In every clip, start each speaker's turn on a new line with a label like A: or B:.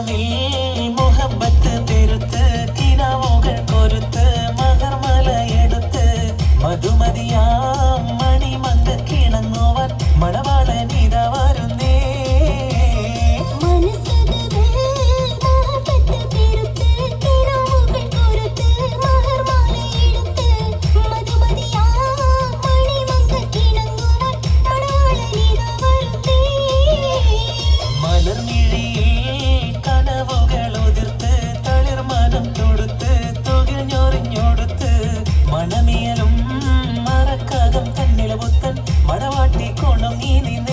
A: மனமே
B: Camine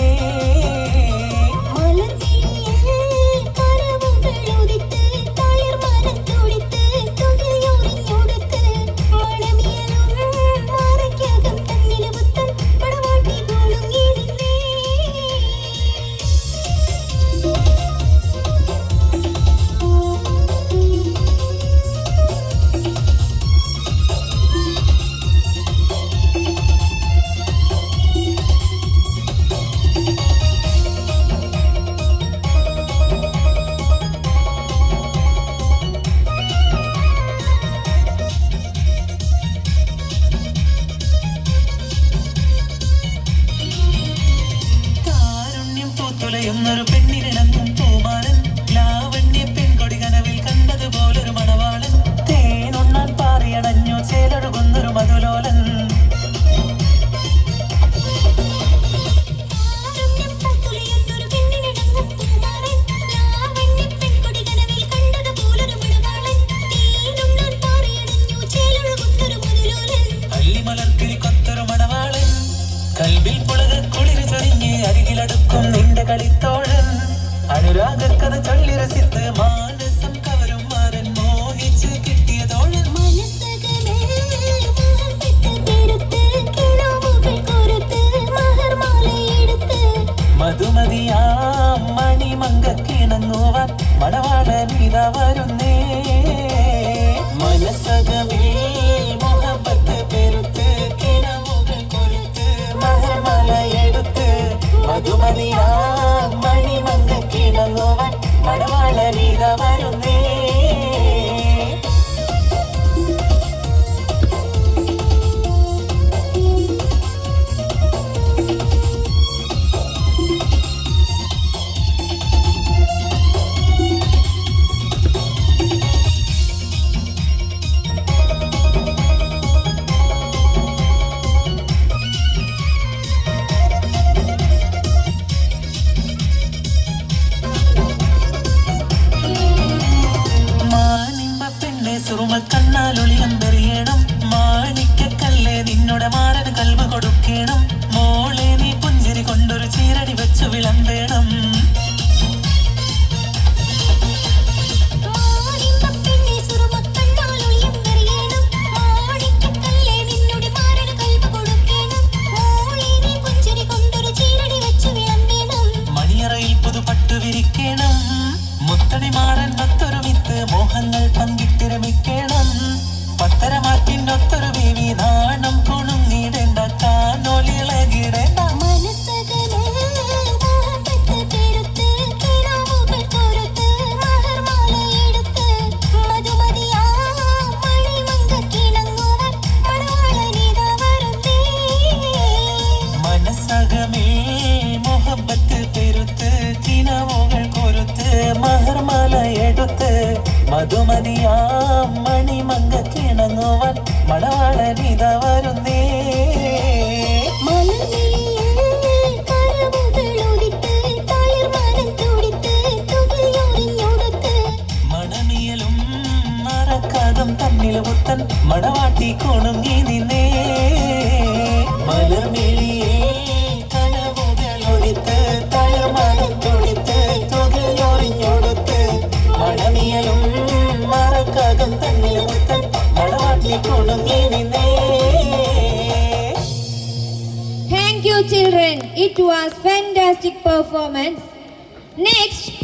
B: പൂത്തുലയുന്നൊരു പെണ്ണിനെന്നും പൂമാരൻ ലാവണ്യ പെൺകൊടി കനവിൽ കണ്ടതുപോലൊരു മണവാളൻ. തേനൊണ്ണാൻ പാറിയടഞ്ഞു ചേലൊഴുകുന്നൊരു മധുലോലൻ. നിൽക്കും നിന്റെ കളിത്തോഴൻ അനുരാഗക്കഥ ചൊല്ലി രസിത്ത് മാനസം കവരും മാരൻ മോഹിച്ച് കിട്ടിയതോഴൻ മധുമതിയാ മണിമങ്കക്കിണങ്ങുവാൻ മണവാള നീതാവര കണ്ണാലൊളിയം കണ്ടറിയണം. മധുമതിയാം മണിമങ്ങ കിണങ്ങുവാൻ മണ
C: Thank you children. It was fantastic performance. Next